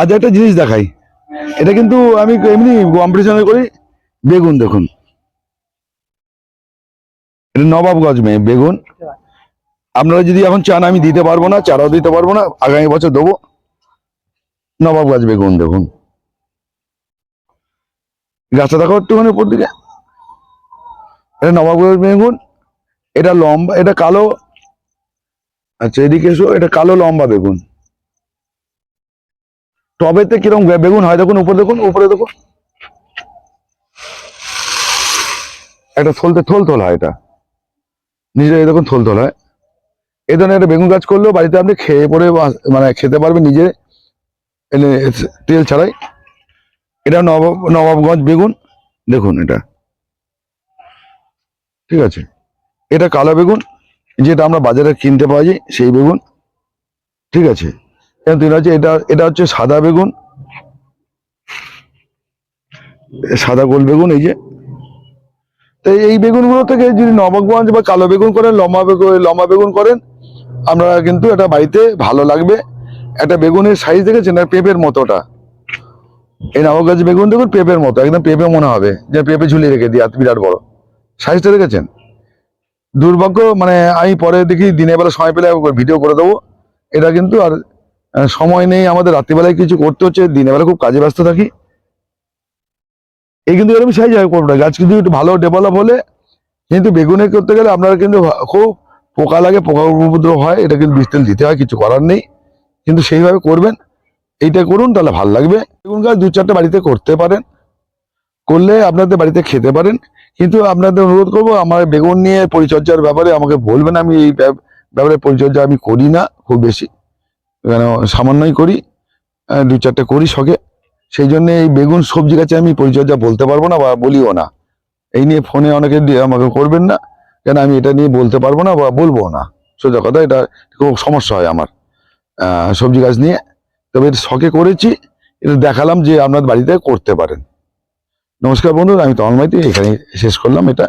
আজ একটা জিনিস দেখাই। এটা কিন্তু আমি এমনি কম্পিটিশনে করি, বেগুন দেখুন। এটা নবাবগঞ্জ মেয়ে বেগুন। আপনারা যদি এখন চান আমি দিতে পারব না, চারাও দিতে পারব না, আগামী বছর দেবো। নবাবগঞ্জ বেগুন দেখুন। গাছটা দেখো একটুখানি উপর দিকে। এটা নবাবগঞ্জ বেগুন, এটা লম্বা, এটা কালো। আচ্ছা এদিকে এসো, এটা কালো লম্বা বেগুন। টবেতে কীরকম বেগুন হয়? দেখুন, উপরে দেখুন উপরে দেখুন। একটা থলতে থল থল হয় এটা। নিজে এই দেখুন থল থল হয়। এই ধরনের একটা বেগুন গাছ করলেও বাড়িতে আপনি খেয়ে পরে মানে খেতে পারবেন নিজে। এনে তেল ছাড়াই। এটা নবাব নবাবগঞ্জ বেগুন। দেখুন এটা। ঠিক আছে। এটা কালো বেগুন। যেটা আমরা বাজারে কিনতে পাওয়া যায়, সেই বেগুন। ঠিক আছে। তিন হচ্ছে এটা এটা হচ্ছে সাদা বেগুন। সাদা গোল বেগুন, এই যে। তো এই বেগুনগুলো থেকে যদি নবাবগঞ্জ বা কালো বেগুন করেন, লম্বা বেগুন লম্বা বেগুন করেন আপনারা কিন্তু এটা বাড়িতে ভালো লাগবে। একটা বেগুনের সাইজ দেখেছেন? পেঁপের মতোটা। এই নবাবগঞ্জ বেগুন দেখুন, পেঁপের মতো। একদম পেঁপে মনে হবে। যে পেঁপে ঝুলিয়ে রেখে দিই বিরাট বড়। সাইজটা দেখেছেন? দুর্ভাগ্য মানে আমি পরে দেখি, দিনের বেলা সময় পেলে ভিডিও করে দেবো। এটা কিন্তু আর সময় নেই, আমাদের রাত্রিবেলায় কিছু করতে হচ্ছে দিনের বেলা খুব কাজে ব্যস্ত থাকি। এই কিন্তু এরকম সাইজ করব না। গাছ কিন্তু একটু ভালো ডেভেলপ হলে কিন্তু বেগুনে করতে গেলে আপনারা কিন্তু খুব পোকা লাগে, পোকা উপদ্রব হয়, এটা কিন্তু বিষ তেল দিতে হয়, কিছু করার নেই। কিন্তু সেইভাবে করবেন, এইটা করুন, তাহলে ভালো লাগবে। বেগুন গাছ দু চারটে বাড়িতে করতে পারেন, করলে আপনাদের বাড়িতে খেতে পারেন। কিন্তু আপনাদের অনুরোধ করব, আমার বেগুন নিয়ে পরিচর্যার ব্যাপারে আমাকে বলবেন, আমি এই ব্যাপ- ব্যাপারে পরিচর্যা আমি করি না খুব বেশি। কেন সামান্যই করি দু চারটে করি শখে সেই জন্য এই বেগুন সবজি গাছে আমি পরিচর্যা বলতে পারব না বা বলিও না। এই নিয়ে ফোনে অনেকে আমাকে করবেন না, কেন আমি এটা নিয়ে বলতে পারব না বা বলব না। সোজা কথা, এটা খুব সমস্যা হয় আমার সবজি গাছ নিয়ে। তবে এটা শখে করেছি, এটা দেখালাম যে আপনার বাড়িতে করতে পারেন। নমস্কার বন্ধু আমি তমল মাইতি এখানে শেষ করলাম এটা।